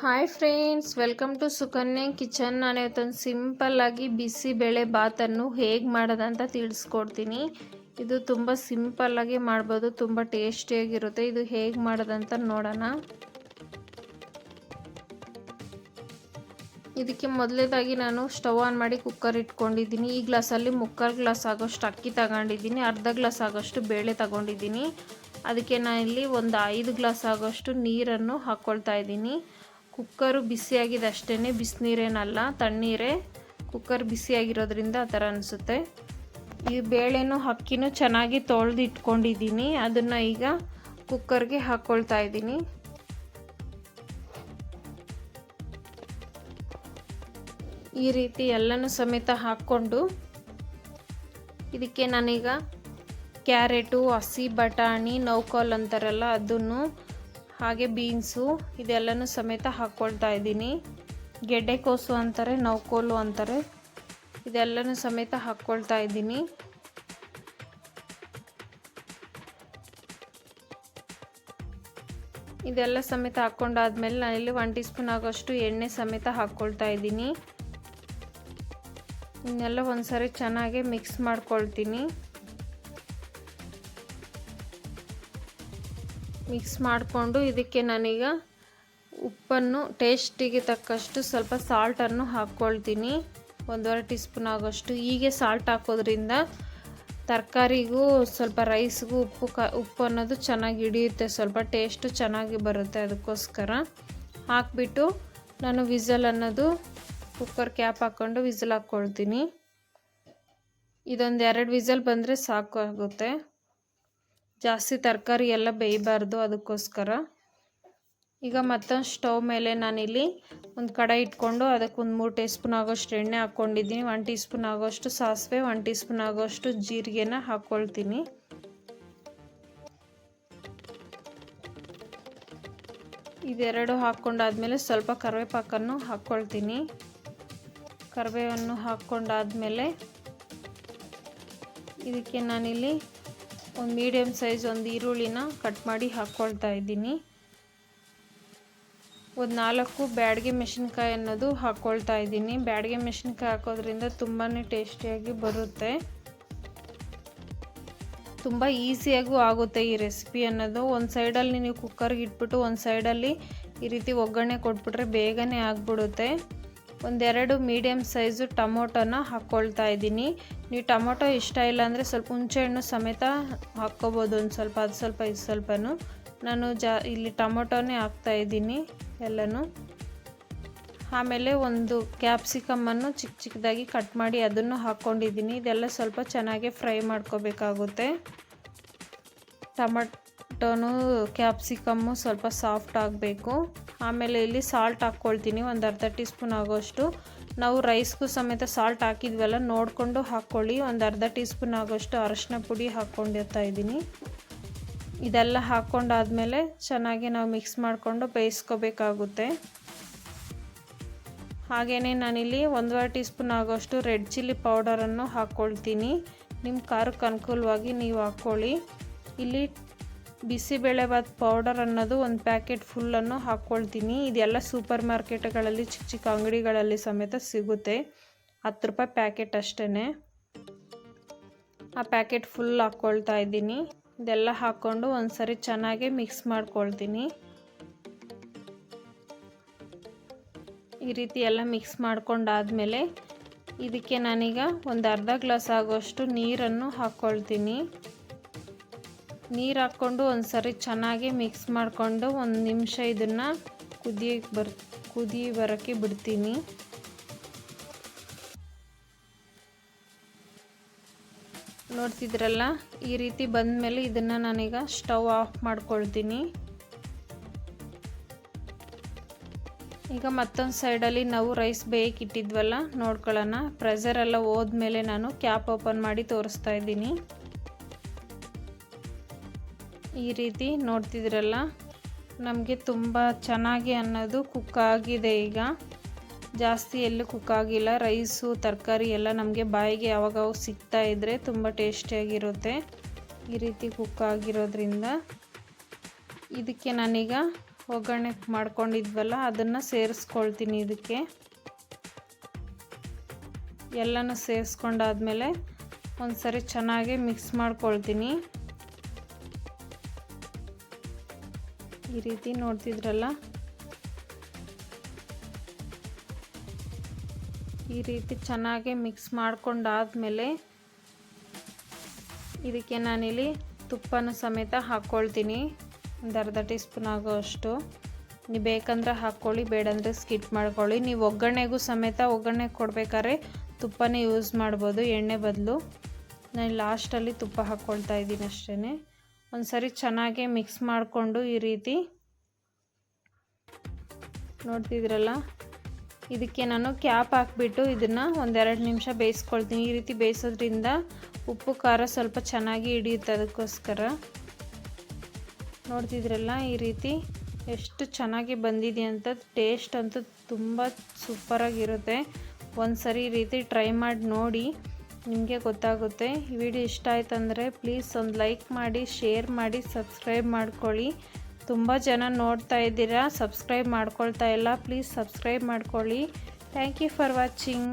Hi friends welcome to Sukanya kitchen ನಾನು ಇವತ್ತೊಂದು ಸಿಂಪಲ್ಲಾಗಿ ಬಿಸಿಬೇಳೆ ಬಾತನ್ನು ಹೇಗೆ ಮಾಡೋದಂತ ತಿಳಿಸ್ಕೊಡ್ತೀನಿ. ಇದು ತುಂಬ ಸಿಂಪಲ್ಲಾಗಿ ಮಾಡ್ಬೋದು, ತುಂಬ ಟೇಸ್ಟಿಯಾಗಿರುತ್ತೆ ಇದು ಹೇಗೆ ಮಾಡೋದಂತ ನೋಡೋಣ. ಇದಕ್ಕೆ ಮೊದಲೇದಾಗಿ ನಾನು ಸ್ಟವ್ ಆನ್ ಮಾಡಿ ಕುಕ್ಕರ್ ಇಟ್ಕೊಂಡಿದ್ದೀನಿ. ಈ ಗ್ಲಾಸಲ್ಲಿ ಮುಕ್ಕಾಲು ಗ್ಲಾಸ್ ಆಗೋಷ್ಟು ಅಕ್ಕಿ ತಗೊಂಡಿದ್ದೀನಿ, ಅರ್ಧ ಗ್ಲಾಸ್ ಆಗೋಷ್ಟು ಬೇಳೆ ತಗೊಂಡಿದ್ದೀನಿ. ಅದಕ್ಕೆ ನಾನು ಇಲ್ಲಿ ಒಂದು ಐದು ಗ್ಲಾಸ್ ಆಗೋಷ್ಟು ನೀರನ್ನು ಹಾಕ್ಕೊಳ್ತಾ ಇದ್ದೀನಿ. ಕುಕ್ಕರು ಬಿಸಿಯಾಗಿದೆ ಅಷ್ಟೇ ಬಿಸಿನೀರೇನಲ್ಲ, ತಣ್ಣೀರೇ. ಕುಕ್ಕರ್ ಬಿಸಿಯಾಗಿರೋದ್ರಿಂದ ಆ ಥರ ಅನಿಸುತ್ತೆ. ಈ ಬೇಳೆನೂ ಅಕ್ಕಿನೂ ಚೆನ್ನಾಗಿ ತೊಳೆದು ಇಟ್ಕೊಂಡಿದ್ದೀನಿ ಅದನ್ನು ಈಗ ಕುಕ್ಕರ್ಗೆ ಹಾಕ್ಕೊಳ್ತಾ ಇದ್ದೀನಿ. ಈ ರೀತಿ ಎಲ್ಲನೂ ಸಮೇತ ಹಾಕ್ಕೊಂಡು ಇದಕ್ಕೆ ನಾನೀಗ ಕ್ಯಾರೆಟು, ಹಸಿ ಬಟಾಣಿ, ನೌಕಾಲ್ ಅಂತಾರಲ್ಲ, ಅದನ್ನು ಹಾಗೆ ಬೀನ್ಸು ಇದೆಲ್ಲನೂ ಸಮೇತ ಹಾಕ್ಕೊಳ್ತಾ ಇದ್ದೀನಿ. ಗೆಡ್ಡೆಕೋಸು ಅಂತಾರೆ ನೌಕೋಲು ಅಂತಾರೆ. ಇದೆಲ್ಲನೂ ಸಮೇತ ಹಾಕ್ಕೊಳ್ತಾ ಇದ್ದೀನಿ. ಇದೆಲ್ಲ ಸಮೇತ ಹಾಕ್ಕೊಂಡಾದ್ಮೇಲೆ ನಾನಿಲ್ಲಿ ಒನ್ ಟೀ ಸ್ಪೂನ್ ಆಗೋಷ್ಟು ಎಣ್ಣೆ ಸಮೇತ ಹಾಕ್ಕೊಳ್ತಾ ಇದ್ದೀನಿ. ಇನ್ನೆಲ್ಲ ಒಂದ್ಸರಿ ಚೆನ್ನಾಗಿ ಮಿಕ್ಸ್ ಮಾಡ್ಕೊಳ್ತೀನಿ. ಮಿಕ್ಸ್ ಮಾಡಿಕೊಂಡು ಇದಕ್ಕೆ ನಾನೀಗ ಉಪ್ಪನ್ನು ಟೇಸ್ಟಿಗೆ ತಕ್ಕಷ್ಟು ಸ್ವಲ್ಪ ಸಾಲ್ಟನ್ನು ಹಾಕ್ಕೊಳ್ತೀನಿ. ಒಂದೂವರೆ ಟೀ ಸ್ಪೂನ್ ಆಗೋಷ್ಟು. ಹೀಗೆ ಸಾಲ್ಟ್ ಹಾಕೋದ್ರಿಂದ ತರಕಾರಿಗೂ ಸ್ವಲ್ಪ ರೈಸ್ಗೂ ಉಪ್ಪು ಕ, ಉಪ್ಪು ಅನ್ನೋದು ಚೆನ್ನಾಗಿ ಹಿಡಿಯುತ್ತೆ. ಸ್ವಲ್ಪ ಟೇಸ್ಟು ಚೆನ್ನಾಗಿ ಬರುತ್ತೆ ಅದಕ್ಕೋಸ್ಕರ. ಹಾಕ್ಬಿಟ್ಟು ನಾನು ವಿಸಲ್ ಅನ್ನೋದು ಕುಕ್ಕರ್ ಕ್ಯಾಪ್ ಹಾಕ್ಕೊಂಡು ವಿಸಲ್ ಹಾಕ್ಕೊಳ್ತೀನಿ. ಇದೊಂದು ಎರಡು ವಿಸಲ್ ಬಂದರೆ ಸಾಕು ಆಗುತ್ತೆ. ಜಾಸ್ತಿ ತರಕಾರಿ ಎಲ್ಲ ಬೇಯಬಾರ್ದು ಅದಕ್ಕೋಸ್ಕರ. ಈಗ ಮತ್ತೊಂದು ಸ್ಟವ್ ಮೇಲೆ ನಾನಿಲ್ಲಿ ಒಂದು ಕಡಾಯಿ ಇಟ್ಕೊಂಡು ಅದಕ್ಕೆ ಒಂದು ಮೂರು ಟೀ ಸ್ಪೂನ್ ಆಗೋಷ್ಟು ಎಣ್ಣೆ ಹಾಕ್ಕೊಂಡಿದ್ದೀನಿ. ಒನ್ ಟೀ ಸ್ಪೂನ್ ಆಗೋಷ್ಟು ಸಾಸಿವೆ ಒನ್ ಟೀ ಸ್ಪೂನ್ ಆಗೋಷ್ಟು ಜೀರಿಗೆನ ಹಾಕ್ಕೊಳ್ತೀನಿ ಇದೆರಡು ಹಾಕ್ಕೊಂಡಾದ್ಮೇಲೆ ಸ್ವಲ್ಪ ಕರಿವೇಪಾಕನ್ನು ಹಾಕ್ಕೊಳ್ತೀನಿ ಕರಿಬೇವನ್ನು ಹಾಕ್ಕೊಂಡಾದ್ಮೇಲೆ ಇದಕ್ಕೆ ನಾನಿಲ್ಲಿ ಒಂದು ಮೀಡಿಯಮ್ ಸೈಜ್ ಒಂದು ಈರುಳ್ಳಿನ ಕಟ್ ಮಾಡಿ ಹಾಕ್ಕೊಳ್ತಾ ಇದ್ದೀನಿ. ಒಂದು ನಾಲ್ಕು ಬ್ಯಾಡಿಗೆ ಮೆಣಸಿನ್ಕಾಯಿ ಅನ್ನೋದು ಹಾಕ್ಕೊಳ್ತಾ ಇದ್ದೀನಿ. ಬ್ಯಾಡಿಗೆ ಮೆಣಸಿನ್ಕಾಯಿ ಹಾಕೋದ್ರಿಂದ ತುಂಬಾ ಟೇಸ್ಟಿಯಾಗಿ ಬರುತ್ತೆ. ತುಂಬ ಈಸಿಯಾಗೂ ಆಗುತ್ತೆ ಈ ರೆಸಿಪಿ ಅನ್ನೋದು. ಒಂದು ಸೈಡಲ್ಲಿ ನೀವು ಕುಕ್ಕರ್ಗೆ ಇಟ್ಬಿಟ್ಟು ಒಂದು ಸೈಡಲ್ಲಿ ಈ ರೀತಿ ಒಗ್ಗರಣೆ ಕೊಟ್ಬಿಟ್ರೆ ಬೇಗನೆ ಆಗಿಬಿಡುತ್ತೆ. ಒಂದೆರಡು ಮೀಡಿಯಮ್ ಸೈಜು ಟೊಮೊಟೊನ ಹಾಕ್ಕೊಳ್ತಾ ಇದ್ದೀನಿ. ನೀವು ಟೊಮೊಟೊ ಇಷ್ಟ ಇಲ್ಲ ಅಂದರೆ ಸ್ವಲ್ಪ ಹುಣಸೆಹಣ್ಣು ಸಮೇತ ಹಾಕ್ಕೋಬೋದು ಒಂದು ಸ್ವಲ್ಪ, ಅದು ಸ್ವಲ್ಪ, ಇದು ಸ್ವಲ್ಪನೂ. ನಾನು ಜಾ, ಇಲ್ಲಿ ಟೊಮೊಟೊನೇ ಹಾಕ್ತಾಯಿದ್ದೀನಿ ಎಲ್ಲನೂ. ಆಮೇಲೆ ಒಂದು ಕ್ಯಾಪ್ಸಿಕಮ್ಮನ್ನು ಚಿಕ್ಕ ಚಿಕ್ಕದಾಗಿ ಕಟ್ ಮಾಡಿ ಅದನ್ನು ಹಾಕ್ಕೊಂಡಿದ್ದೀನಿ. ಇದೆಲ್ಲ ಸ್ವಲ್ಪ ಚೆನ್ನಾಗಿ ಫ್ರೈ ಮಾಡ್ಕೋಬೇಕಾಗುತ್ತೆ. ಟೊಮಟೊನು, ಕ್ಯಾಪ್ಸಿಕಮ್ಮು ಸ್ವಲ್ಪ ಸಾಫ್ಟ್ ಆಗಬೇಕು. ಆಮೇಲೆ ಇಲ್ಲಿ ಸಾಲ್ಟ್ ಹಾಕ್ಕೊಳ್ತೀನಿ, ಒಂದು ಅರ್ಧ ಟೀ ಸ್ಪೂನ್ ಆಗೋಷ್ಟು. ನಾವು ರೈಸ್ಗೂ ಸಮೇತ ಸಾಲ್ಟ್ ಹಾಕಿದ್ವಲ್ಲ, ನೋಡಿಕೊಂಡು ಹಾಕ್ಕೊಳ್ಳಿ. ಒಂದು ಅರ್ಧ ಟೀ ಸ್ಪೂನ್ ಆಗೋಷ್ಟು ಅರಶಿನ ಪುಡಿ ಹಾಕ್ಕೊಂಡಿರ್ತಾ ಇದ್ದೀನಿ. ಇದೆಲ್ಲ ಹಾಕ್ಕೊಂಡಾದಮೇಲೆ ಚೆನ್ನಾಗಿ ನಾವು ಮಿಕ್ಸ್ ಮಾಡಿಕೊಂಡು ಬೇಯಿಸ್ಕೋಬೇಕಾಗುತ್ತೆ. ಹಾಗೆಯೇ ನಾನಿಲ್ಲಿ ಒಂದೂವರೆ ಟೀ ಸ್ಪೂನ್ ಆಗೋಷ್ಟು ರೆಡ್ ಚಿಲ್ಲಿ ಪೌಡರನ್ನು ಹಾಕ್ಕೊಳ್ತೀನಿ. ನಿಮ್ಮ ಖಾರಕ್ಕೆ ಅನುಕೂಲವಾಗಿ ನೀವು ಹಾಕ್ಕೊಳ್ಳಿ. ಇಲ್ಲಿ ಬಿಸಿಬೇಳೆಭಾತ್ ಪೌಡರ್ ಅನ್ನೋದು ಒಂದು ಪ್ಯಾಕೆಟ್ ಫುಲ್ಲನ್ನು ಹಾಕ್ಕೊಳ್ತೀನಿ ಇದೆಲ್ಲ ಸೂಪರ್ ಮಾರ್ಕೆಟ್ಗಳಲ್ಲಿ ಚಿಕ್ಕ ಚಿಕ್ಕ ಅಂಗಡಿಗಳಲ್ಲಿ ಸಮೇತ ಸಿಗುತ್ತೆ. ಹತ್ತು ರೂಪಾಯಿ ಪ್ಯಾಕೆಟ್ ಅಷ್ಟೇ ಆ ಪ್ಯಾಕೆಟ್ ಫುಲ್ ಹಾಕ್ಕೊಳ್ತಾ ಇದ್ದೀನಿ. ಇದೆಲ್ಲ ಹಾಕ್ಕೊಂಡು ಒಂದು ಸರಿ ಚೆನ್ನಾಗಿ ಮಿಕ್ಸ್ ಮಾಡ್ಕೊಳ್ತೀನಿ. ಈ ರೀತಿ ಎಲ್ಲ ಮಿಕ್ಸ್ ಮಾಡ್ಕೊಂಡಾದಮೇಲೆ ಇದಕ್ಕೆ ನಾನೀಗ ಒಂದು ಅರ್ಧ ಗ್ಲಾಸ್ ಆಗುವಷ್ಟು ನೀರನ್ನು ಹಾಕ್ಕೊಳ್ತೀನಿ ನೀರು ಹಾಕ್ಕೊಂಡು ಒಂದು ಸರಿ ಚೆನ್ನಾಗಿ ಮಿಕ್ಸ್ ಮಾಡಿಕೊಂಡು ಒಂದು ನಿಮಿಷ ಇದನ್ನು ಕುದಿ ಬರ್, ಕುದಿ ಬರೋಕ್ಕೆ ಬಿಡ್ತೀನಿ. ನೋಡ್ತಿದ್ರಲ್ಲ, ಈ ರೀತಿ ಬಂದಮೇಲೆ ಇದನ್ನು ನಾನೀಗ ಸ್ಟವ್ ಆಫ್ ಮಾಡ್ಕೊಳ್ತೀನಿ. ಈಗ ಮತ್ತೊಂದು ಸೈಡಲ್ಲಿ ನಾವು ರೈಸ್ ಬೇಯಕ್ಕೆ ಇಟ್ಟಿದ್ವಲ್ಲ ನೋಡ್ಕೊಳ್ಳೋಣ ಪ್ರೆಸರೆಲ್ಲ ಹೋದ್ಮೇಲೆ ನಾನು ಕ್ಯಾಪ್ ಓಪನ್ ಮಾಡಿ ತೋರಿಸ್ತಾ ಇದ್ದೀನಿ. ಈ ರೀತಿ ನೋಡ್ತಿದ್ರಲ್ಲ? ನಮಗೆ ತುಂಬ ಚೆನ್ನಾಗಿ ಅನ್ನೋದು ಕುಕ್ ಆಗಿದೆ ಈಗ. ಜಾಸ್ತಿ ಎಲ್ಲೂ ಕುಕ್ ಆಗಿಲ್ಲ. ರೈಸು, ತರಕಾರಿ ಎಲ್ಲ ನಮಗೆ ಬಾಯಿಗೆ ಯಾವಾಗ ಸಿಗ್ತಾ ಇದ್ದರೆ ತುಂಬ ಟೇಸ್ಟಿಯಾಗಿರುತ್ತೆ ಈ ರೀತಿ ಕುಕ್ ಆಗಿರೋದ್ರಿಂದ. ಇದಕ್ಕೆ ನಾನೀಗ ಒಗ್ಗರಣೆ ಮಾಡ್ಕೊಂಡಿದ್ವಲ್ಲ, ಅದನ್ನು ಸೇರಿಸ್ಕೊಳ್ತೀನಿ ಇದಕ್ಕೆ. ಎಲ್ಲನೂ ಸೇರಿಸ್ಕೊಂಡಾದ್ಮೇಲೆ ಒಂದು ಸರಿ ಚೆನ್ನಾಗಿ ಮಿಕ್ಸ್ ಮಾಡ್ಕೊಳ್ತೀನಿ. ಈ ರೀತಿ ನೋಡ್ತಿದ್ರಲ್ಲ? ಈ ರೀತಿ ಚೆನ್ನಾಗಿ ಮಿಕ್ಸ್ ಮಾಡ್ಕೊಂಡಾದ್ಮೇಲೆ ಇದಕ್ಕೆ ನಾನಿಲ್ಲಿ ತುಪ್ಪನ ಸಮೇತ ಹಾಕ್ಕೊಳ್ತೀನಿ. ಒಂದು ಅರ್ಧ ಟೀ ಸ್ಪೂನ್ ಆಗೋಷ್ಟು ನೀವು ಬೇಕಂದ್ರೆ ಹಾಕ್ಕೊಳ್ಳಿ, ಬೇಡಂದರೆ ಸ್ಕಿಟ್ ಮಾಡ್ಕೊಳ್ಳಿ. ನೀವು ಒಗ್ಗರಣೆಗೂ ಸಮೇತ ಒಗ್ಗರಣೆ ಕೊಡಬೇಕಾದ್ರೆ ತುಪ್ಪನೇ ಯೂಸ್ ಮಾಡ್ಬೋದು, ಎಣ್ಣೆ ಬದಲು. ನಾನು ಲಾಸ್ಟಲ್ಲಿ ತುಪ್ಪ ಹಾಕ್ಕೊಳ್ತಾ ಇದ್ದೀನಿ ಅಷ್ಟೇ ಒಂದು ಸರಿ ಚೆನ್ನಾಗಿ ಮಿಕ್ಸ್ ಮಾಡಿಕೊಂಡು ಈ ರೀತಿ. ನೋಡ್ತಿದ್ರಲ್ಲ? ಇದಕ್ಕೆ ನಾನು ಕ್ಯಾಪ್ ಹಾಕ್ಬಿಟ್ಟು ಇದನ್ನು ಒಂದೆರಡು ನಿಮಿಷ ಬೇಯಿಸ್ಕೊಳ್ತೀನಿ. ಈ ರೀತಿ ಬೇಯಿಸೋದ್ರಿಂದ ಉಪ್ಪು, ಖಾರ ಸ್ವಲ್ಪ ಚೆನ್ನಾಗಿ ಹಿಡಿಯುತ್ತೆ ಅದಕ್ಕೋಸ್ಕರ. ನೋಡ್ತಿದ್ರಲ್ಲ ಈ ರೀತಿ? ಎಷ್ಟು ಚೆನ್ನಾಗಿ ಬಂದಿದೆ ಅಂತ ಟೇಸ್ಟ್ ಅಂತೂ ತುಂಬ ಸೂಪರಾಗಿರುತ್ತೆ ಒಂದು ಸರಿ ಈ ರೀತಿ ಟ್ರೈ ಮಾಡಿ ನೋಡಿ. ನಿಮಗೆ ಗೊತ್ತಾಗುತ್ತೆ. ಈ ವಿಡಿಯೋ ಇಷ್ಟ ಆಯ್ತಂದರೆ ಪ್ಲೀಸ್ ಒಂದು ಲೈಕ್ ಮಾಡಿ, ಶೇರ್ ಮಾಡಿ, ಸಬ್ಸ್ಕ್ರೈಬ್ ಮಾಡ್ಕೊಳ್ಳಿ. ತುಂಬ ಜನ ನೋಡ್ತಾ ಇದ್ದೀರಾ, ಸಬ್ಸ್ಕ್ರೈಬ್ ಮಾಡ್ಕೊಳ್ತಾ ಇಲ್ಲ, ಪ್ಲೀಸ್ ಸಬ್ಸ್ಕ್ರೈಬ್ ಮಾಡ್ಕೊಳ್ಳಿ. Thank you for watching.